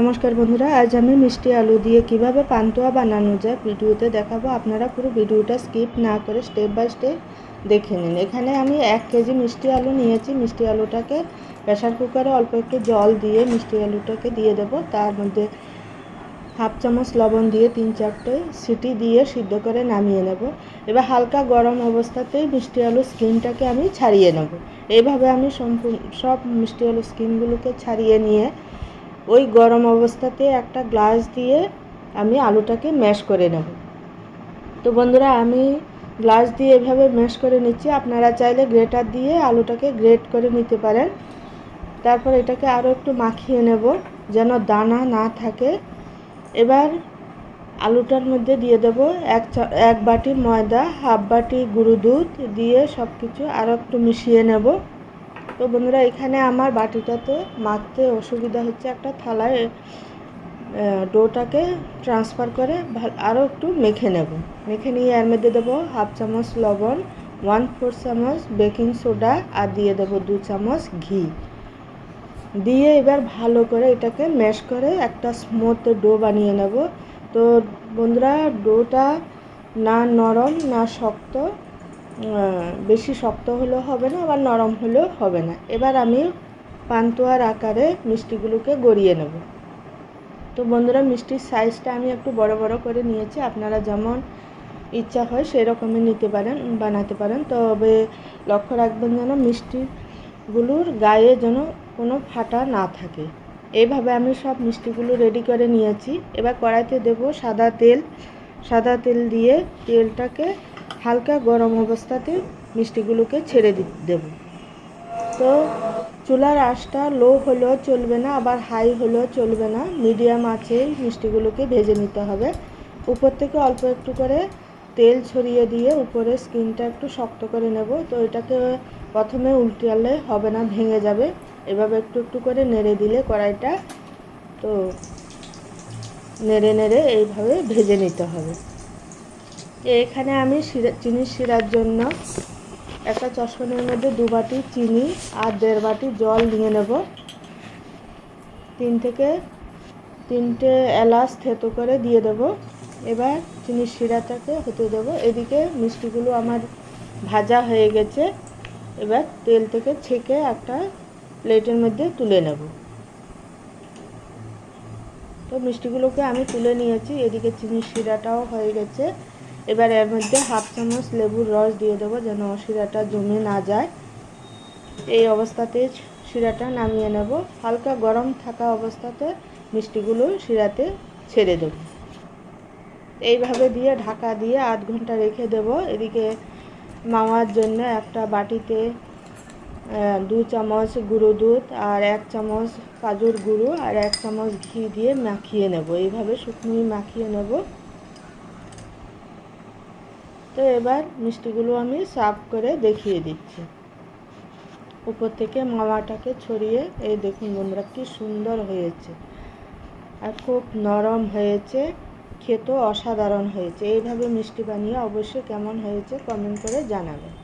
নমস্কার বন্ধুরা, আজ আমি মিষ্টি আলু দিয়ে কীভাবে পান্তুয়া বানানো যায় ভিডিওতে দেখাবো। আপনারা পুরো ভিডিওটা স্কিপ না করে স্টেপ বাই স্টেপ দেখে নিন। এখানে আমি এক কেজি মিষ্টি আলু নিয়েছি। মিষ্টি আলুটাকে প্রেশার কুকারে অল্প একটু জল দিয়ে মিষ্টি আলুটাকে দিয়ে দেব। তার মধ্যে হাফ চামচ লবণ দিয়ে তিন চারটে সিটি দিয়ে সিদ্ধ করে নামিয়ে নেব। এবার হালকা গরম অবস্থাতেই মিষ্টি আলুর স্কিনটাকে আমি ছাড়িয়ে নেব। এইভাবে আমি সম্পূর্ণ সব মিষ্টি আলুর স্কিনগুলোকে ছাড়িয়ে নিয়ে ওই গরম অবস্থাতে একটা গ্লাস দিয়ে আমি আলুটাকে ম্যাশ করে নেব। তো বন্ধুরা, আমি গ্লাস দিয়ে এভাবে ম্যাশ করে নিচ্ছি। আপনারা চাইলে গ্রেটার দিয়ে আলুটাকে গ্রেট করে নিতে পারেন। তারপর এটাকে আরও একটু মাখিয়ে নেব যেন দানা না থাকে। এবার আলুটার মধ্যে দিয়ে দেব এক এক বাটি ময়দা, হাফ বাটি গুঁড়ো দুধ দিয়ে সব কিছু আরও একটু মিশিয়ে নেব। তো বন্ধুরা, এখানে আমার বাটিটাতে মাখতে অসুবিধা হচ্ছে। একটা থালায় ডোটাকে ট্রান্সফার করে আরও একটু মেখে নেব। মেখে নিয়ে এর মধ্যে দেবো হাফ চামচ লবণ ওয়ান ফোর চামচ বেকিং সোডা আর দিয়ে দেবো দু চামচ ঘি। দিয়ে এবার ভালো করে এটাকে ম্যাশ করে একটা স্মুথ ডো বানিয়ে নেব। তো বন্ধুরা, ডোটা না নরম, না শক্ত বেশি শক্ত হলেও হবে না, আবার নরম হলেও হবে না। এবার আমি পান্তুয়ার আকারে মিষ্টিগুলোকে গড়িয়ে নেব। তো বন্ধুরা, মিষ্টির সাইজটা আমি একটু বড় বড় করে নিয়েছি। আপনারা যেমন ইচ্ছা হয় সেরকমই নিতে পারেন, বানাতে পারেন। তবে লক্ষ্য রাখবেন যেন মিষ্টিগুলোর গায়ে যেন কোনো ফাটা না থাকে। এইভাবে আমি সব মিষ্টিগুলো রেডি করে নিয়েছি। এবার কড়াইতে দেব সাদা তেল। সাদা তেল দিয়ে তেলটাকে হালকা গরম অবস্থাতে মিষ্টিগুলোকে ছেড়ে দেব। তো চুলার আঁচটা লো হলেও চলবে না, আবার হাই হলেও চলবে না। মিডিয়াম আছে মিষ্টিগুলোকে ভেজে নিতে হবে। উপর থেকে অল্প একটু করে তেল ছড়িয়ে দিয়ে উপরে স্কিনটা একটু শক্ত করে নেব। তো এটাকে প্রথমে উল্টালে হবে না, ভেঙে যাবে। এভাবে একটু একটু করে নেড়ে দিলে কড়াইটা তো নেড়ে নেড়ে এইভাবে ভেজে নিতে হবে। এখানে আমি শিরা, চিনি শিরার জন্য একটা চশমানের মধ্যে দু বাটি চিনি আর দেড় বাটি জল নিয়ে নেব। তিন থেকে তিনটে এলাচ থেতো করে দিয়ে দেব। এবার চিনির শিরাটাকে হতে দেব। এদিকে মিষ্টিগুলো আমার ভাজা হয়ে গেছে। এবার তেল থেকে ছেঁকে একটা প্লেটের মধ্যে তুলে নেব। তো মিষ্টিগুলোকে আমি তুলে নিয়েছি। এদিকে চিনির শিরাটাও হয়ে গেছে। এবার এর মধ্যে হাফ চামচ লেবুর রস দিয়ে দেবো যেন শিরাটা জমে না যায়। এই অবস্থাতে শিরাটা নামিয়ে নেব। হালকা গরম থাকা অবস্থাতে মিষ্টিগুলো শিরাতে ছেড়ে দেব। এইভাবে দিয়ে ঢাকা দিয়ে আধ ঘণ্টা রেখে দেব। এদিকে মামার জন্য একটা বাটিতে দু চামচ গুঁড়ো দুধ আর এক চামচ কাজুর গুঁড়ো আর এক চামচ ঘি দিয়ে মাখিয়ে নেব। এইভাবে শুকনোই মাখিয়ে নেব। তো এবার মিষ্টিগুলো আমি সাফ করে দেখিয়ে দিচ্ছি। উপর থেকে মাওয়াটাকে ছড়িয়ে, এই দেখুন বন্ধুরা কী সুন্দর হয়েছে। আর খুব নরম হয়েছে, খেতেও অসাধারণ হয়েছে। এইভাবে মিষ্টি বানিয়ে অবশ্যই কেমন হয়েছে কমেন্ট করে জানাবেন।